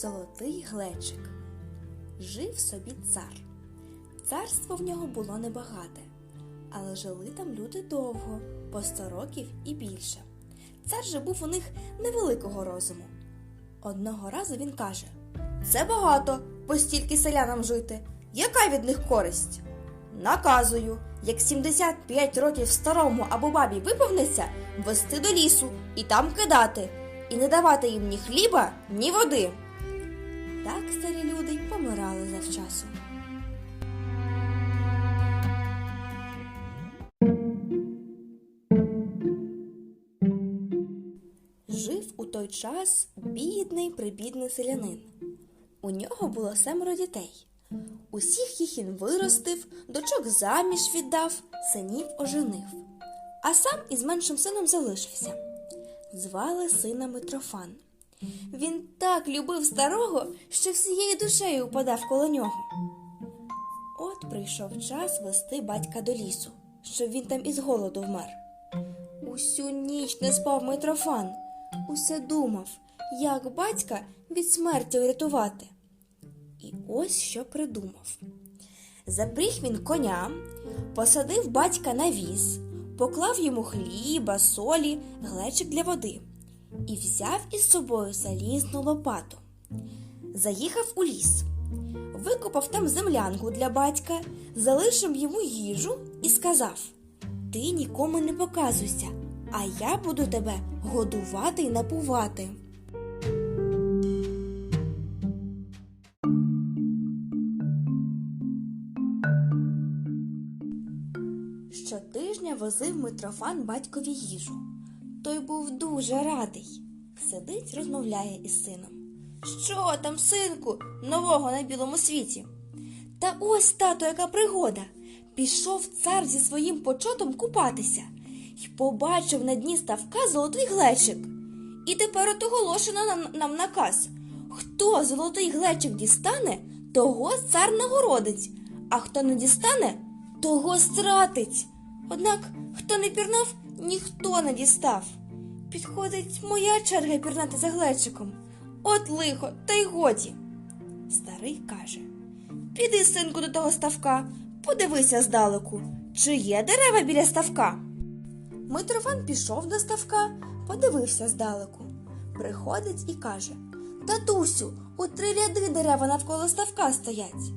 Золотий глечик. Жив собі цар. Царство в нього було небагате, але жили там люди довго, по сто років і більше. Цар же був у них невеликого розуму. Одного разу він каже: Це багато, постільки селянам жити. Яка від них користь? Наказую, як 75 років старому або бабі виповниться, вести до лісу і там кидати, і не давати їм ні хліба, ні води. Так старі люди й помирали завчасу. Жив у той час бідний прибідний селянин. У нього було семеро дітей. Усіх їх він виростив, дочок заміж віддав, синів оженив. А сам із меншим сином залишився. Звали сина Митрофан. Він так любив старого, що всією душею упадав коло нього. От прийшов час вести батька до лісу, щоб він там із голоду вмер. Усю ніч не спав Митрофан, усе думав, як батька від смерті врятувати. І ось що придумав. Запріг він коня, посадив батька на віз, поклав йому хліба, солі, глечик для води і взяв із собою залізну лопату. Заїхав у ліс, викопав там землянку для батька, залишив йому їжу і сказав: Ти нікому не показуйся, а я буду тебе годувати й напувати. Щотижня возив Митрофан батькові їжу. Той був дуже радий. Сидить, розмовляє із сином. Що там, синку, нового на білому світі? Та ось, тато, яка пригода. Пішов цар зі своїм почотом купатися і побачив на дні ставка золотий глечик. І тепер от оголошено нам, нам наказ. Хто золотий глечик дістане, того цар нагородить, а хто не дістане, того стратить. Однак, хто не пірнав, ніхто не дістав. Підходить моя черга пірнати за глечиком. От лихо, та й годі. Старий каже Піди, синку, до того ставка, подивися здалеку, чи є дерева біля ставка. Митрофан пішов до ставка, подивився здалеку. Приходить і каже Татусю, у три ряди дерева навколо ставка стоять.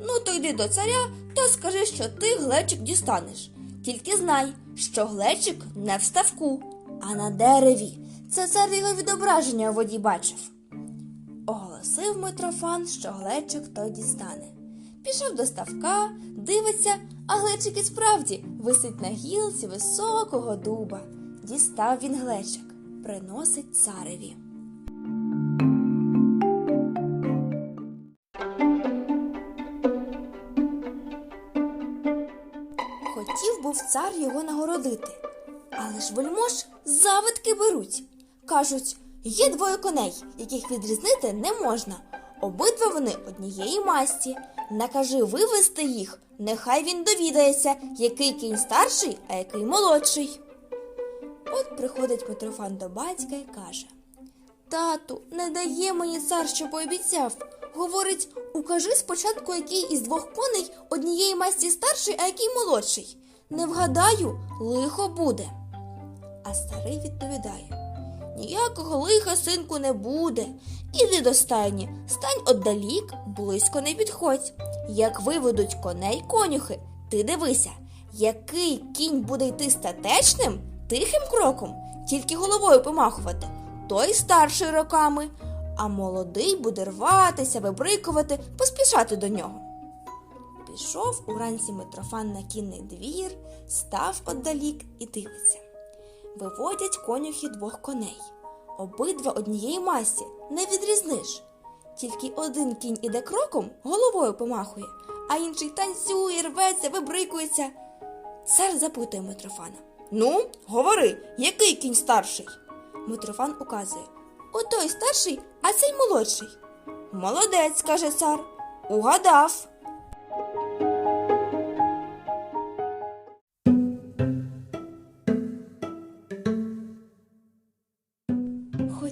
Ну, то йди до царя, то скажи, що ти глечик дістанеш. Тільки знай, що глечик не в ставку, а на дереві. Це цар його відображення у воді бачив. Оголосив Митрофан, що глечик той дістане. Пішов до ставка, дивиться, а глечик і справді висить на гілці високого дуба. Дістав він глечик, приносить цареві. Був цар його нагородити, але ж вельмож завидки беруть. Кажуть, є двоє коней, яких відрізнити не можна. Обидва вони однієї масті. Накажи вивести їх, нехай він довідається, який кінь старший, а який молодший. От приходить Митрофан до батька і каже Тату, не дає мені цар, що пообіцяв. Говорить, укажи спочатку, який із двох коней однієї масті старший, а який молодший. Не вгадаю, лихо буде. А старий відповідає Ніякого лиха, синку, не буде. Іди до стайні, стань отдалік, близько не підходь. Як виведуть коней конюхи, ти дивися, який кінь буде йти статечним, тихим кроком, тільки головою помахувати, той старший роками, а молодий буде рватися, вибрикувати, поспішати до нього. Пішов уранці Митрофан на кінний двір, став отдалік і дивиться. Виводять конюхи двох коней. Обидва однієї масі, не відрізниш. Тільки один кінь іде кроком, головою помахує, а інший танцює, рветься, вибрикується. Цар запитує Митрофана. Ну, говори, який кінь старший? Митрофан указує Отой старший, а цей молодший. Молодець, каже цар. Угадав.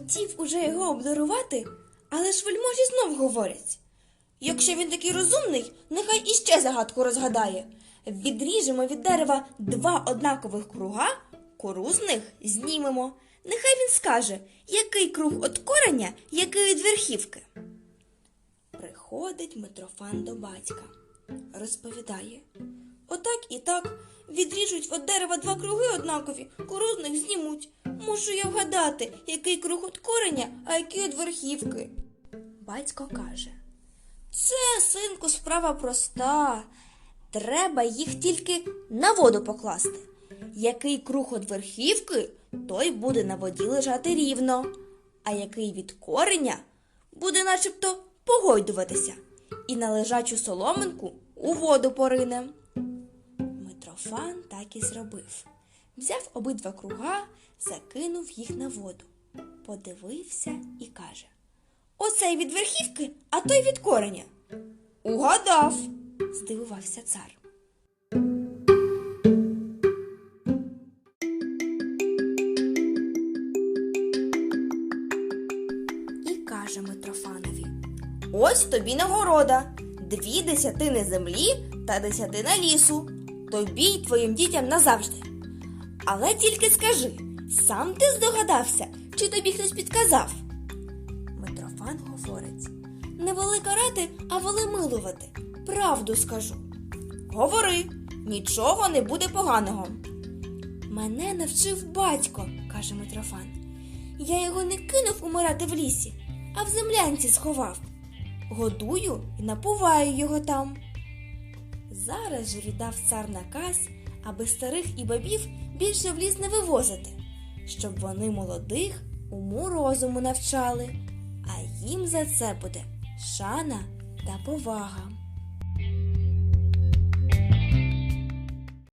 Хотів уже його обдарувати, Але ж вельможі знов говорять. Якщо він такий розумний, нехай іще загадку розгадає. Відріжемо від дерева два однакових круга, кору з них знімемо. Нехай він скаже, який круг від кореня, який від верхівки. Приходить Митрофан до батька, розповідає. Отак і так відріжуть від дерева два круги однакові, кору з них знімуть. Мушу я вгадати, який круг від кореня, а який від верхівки. Батько каже. Це, синку, справа проста. Треба їх тільки на воду покласти. Який круг від верхівки, той буде на воді лежати рівно, а який від кореня буде начебто погойдуватися і на лежачу соломинку у воду порине. Митрофан так і зробив. Взяв обидва круга, закинув їх на воду, подивився і каже Оцей від верхівки, а той від кореня. Угадав, здивувався цар. І каже Митрофанові: Ось тобі нагорода, дві десятини землі та десятина лісу. Тобі й твоїм дітям назавжди. Але тільки скажи, сам ти здогадався, чи тобі хтось підказав? Митрофан говорить не вели карати, а вели милувати. Правду скажу. Говори, нічого не буде поганого. Мене навчив батько, каже Митрофан. Я його не кинув умирати в лісі, а в землянці сховав. Годую і напуваю його там. Зараз же віддав цар наказ, аби старих і бабів більше в ліс не вивозити, щоб вони молодих уму розуму навчали, а їм за це буде шана та повага.